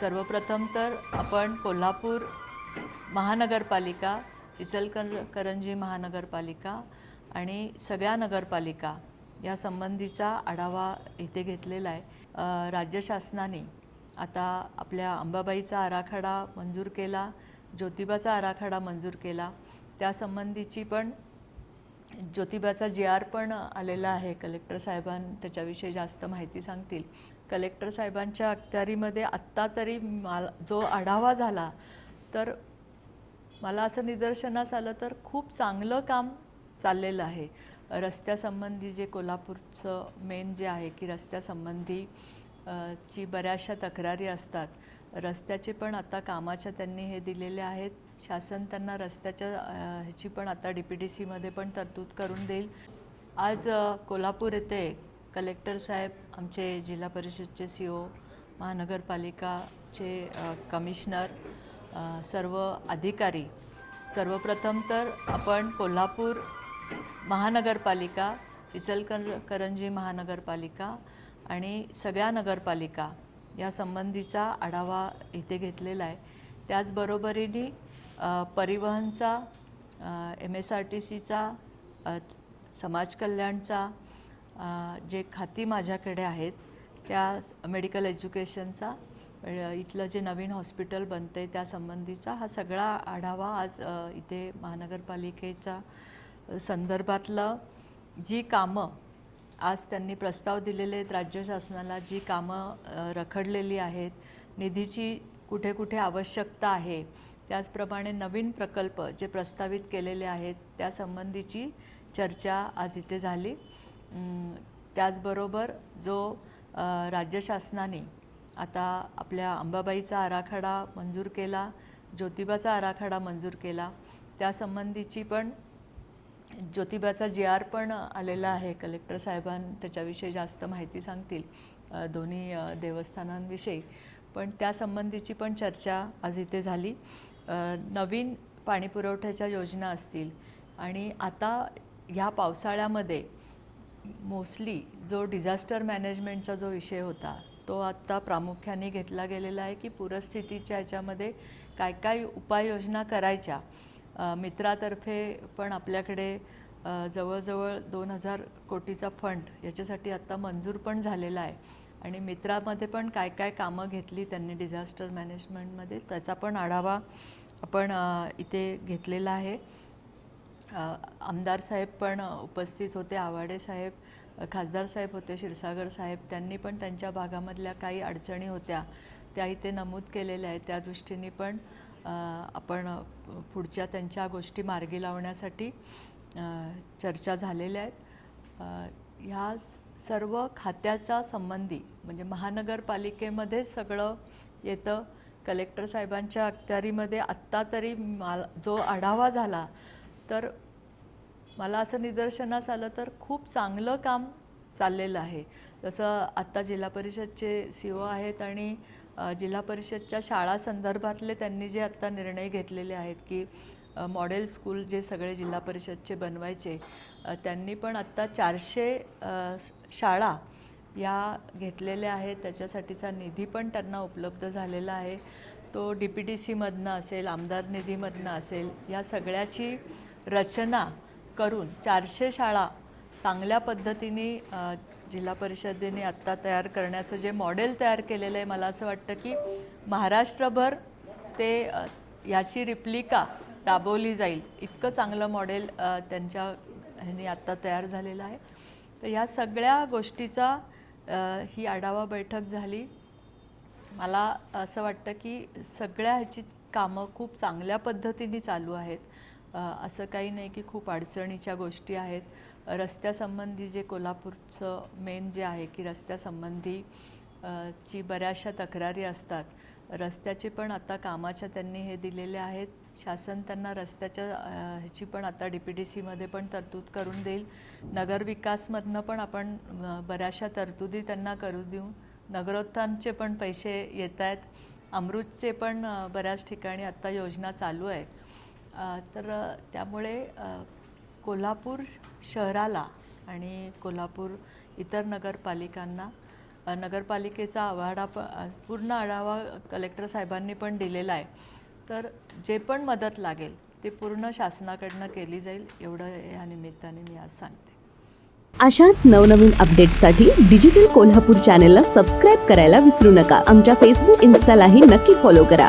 सर्वप्रथम तर आपण कोल्हापूर महानगरपालिका इचलकर करंजी महानगरपालिका आणि सगळ्या नगरपालिका या संबंधीचा आढावा इथे घेतलेला आहे. राज्य शासनाने आता आपल्या अंबाबाईचा आराखडा मंजूर केला ज्योतिबाचा आराखडा मंजूर केला. त्यासंबंधीची पण ज्योतिबाचा जी आर पण आलेला आहे कलेक्टर साहेबां त्याच्याविषयी जास्त माहिती सांगतील. कलेक्टर साहेबांच्या अखत्यारीमध्ये आत्ता तरी माल जो आढावा झाला तर मला असं निदर्शनास आलं तर खूप चांगलं काम चाललेलं आहे. रस्त्यासंबंधी जे कोल्हापूरचं मेन जे आहे की रस्त्यासंबंधी ची बऱ्याचशा तक्रारी असतात. रस्त्याचे पण आता कामाच्या त्यांनी हे दिलेले आहेत. शासन त्यांना रस्त्याच्या ह्याची पण आता डी पी डी सीमध्ये पण तरतूद करून देईल. आज कोल्हापूर येथे कलेक्टर साहेब आमचे जिल्हा परिषदचे सी ओ महानगरपालिकाचे कमिशनर सर्व अधिकारी. सर्वप्रथम तर आपण कोल्हापूर महानगरपालिका इचलकर करंजी महानगरपालिका आणि सगळ्या नगरपालिका या संबंधीचा आढावा इथे घेतलेला आहे. त्याचबरोबरीने परिवहनचा एम एस आर टी सीचा समाज कल्याणचा जे खाती माझ्याकडे आहेत त्या मेडिकल एज्युकेशनचा इथलं जे नवीन हॉस्पिटल बनतं आहे त्यासंबंधीचा हा सगळा आढावा आज इथे महानगरपालिकेचा संदर्भातलं जी कामं आज त्यांनी प्रस्ताव दिलेले आहेत राज्य शासनाला जी कामं रखडलेली आहेत निधीची कुठे कुठे आवश्यकता आहे त्याचप्रमाणे नवीन प्रकल्प जे प्रस्तावित केलेले आहेत त्यासंबंधीची चर्चा आज इथे झाली. त्याचबरोबर जो राज्य शासनाने आता आपल्या अंबाबाईचा आराखडा मंजूर केला ज्योतिबाचा आराखडा मंजूर केला त्यासंबंधीची पण ज्योतिबाचा जी आर पण आलेला आहे. कलेक्टर साहेबां त्याच्याविषयी जास्त माहिती सांगतील दोन्ही देवस्थानांविषयी. पण त्यासंबंधीची पण चर्चा आज इथे झाली. नवीन पाणीपुरवठ्याच्या योजना असतील आणि आता ह्या पावसाळ्यामध्ये मोस्टली जो डिझास्टर मॅनेजमेंटचा जो विषय होता तो आत्ता प्रामुख्याने घेतला गेलेला आहे की पूरस्थितीच्या याच्यामध्ये काय काय उपाययोजना करायच्या. मित्रातर्फे पण आपल्याकडे जवळजवळ दोन हजार कोटीचा फंड याच्यासाठी आत्ता मंजूर पण झालेला आहे. आणि मित्रामध्ये पण काय काय कामं घेतली त्यांनी डिझास्टर मॅनेजमेंटमध्ये त्याचा पण आढावा आपण इथे घेतलेला आहे. आमदार साहेब पण उपस्थित होते. आवाडे साहेब खासदार साहेब होते क्षीरसागर साहेब. त्यांनी पण त्यांच्या भागामधल्या काही अडचणी होत्या. त्या इथे नमूद केलेल्या आहेत. त्या दृष्टीने पण आपण पुढच्या त्यांच्या गोष्टी मार्गी लावण्यासाठी चर्चा झालेल्या आहेत. ह्या सर्व खात्याचा संबंधी म्हणजे महानगरपालिकेमध्येच सगळं येतं. कलेक्टर साहेबांच्या अखत्यारीमध्ये आत्ता तरी माल जो आढावा झाला तर मला असं निदर्शनास आलं तर खूप चांगलं काम चाललेलं आहे. जसं आत्ता जिल्हा परिषदचे सी ओ आहेत आणि जिल्हा परिषदच्या शाळा संदर्भातले त्यांनी जे आत्ता निर्णय घेतलेले आहेत की मॉडेल स्कूल जे सगळे जिल्हा परिषदचे बनवायचे त्यांनी पण आत्ता चारशे शाळा या घेतलेल्या आहेत. त्याच्यासाठीचा निधी पण त्यांना उपलब्ध झालेला आहे. तो डी पी टी सीमधनं असेल आमदार निधीमधनं असेल या सगळ्याची रचना करून चारशे शाळा चांगल्या पद्धतीने जिल्हा परिषदेने आत्ता तयार करण्याचं जे मॉडेल तयार केलेलं आहे मला असं वाटतं की महाराष्ट्रभर ते ह्याची याची रिप्लिका राबवली जाईल. इतकं चांगलं मॉडेल त्यांच्या ह्याने आत्ता तयार झालेलं आहे. तर ह्या सगळ्या गोष्टीचा ही आढावा बैठक झाली. मला असं वाटतं की सगळ्या ह्याची कामं खूप चांगल्या पद्धतीने चालू आहेत. असं काही नाही की खूप अडचणीच्या गोष्टी आहेत. रस्त्यासंबंधी जे कोल्हापूरचं मेन जे आहे की रस्त्यासंबंधी ची बऱ्याचशा तक्रारी असतात. रस्त्याचे पण आता कामाच्या त्यांनी हे दिलेले आहेत. शासन त्यांना रस्त्याच्या ह्याची पण आता डी पी डी सीमध्ये पण तरतूद करून देईल. नगरविकासमधनं पण आपण बऱ्याचशा तरतुदी त्यांना करू देऊ. नगरोत्थानचे पण पैसे येत आहेत अमृतचे पण बऱ्याच ठिकाणी आत्ता योजना चालू आहे. तर त्यामुळे कोल्हापूर शहराला आणि कोल्हापूर इतर नगरपालिकांना नगरपालिकेचा आवाडा प पूर्ण आढावा कलेक्टर साहेबांनी पण दिलेला आहे. तर जे पण मदत लागेल ते पूर्ण शासनाकडनं केली जाईल एवढं या निमित्ताने मी आज सांगते. अशाच नवनवीन अपडेट्ससाठी डिजिटल कोल्हापूर चॅनेलला सबस्क्राईब करायला विसरू नका. आमच्या फेसबुक इन्स्टालाही नक्की फॉलो करा.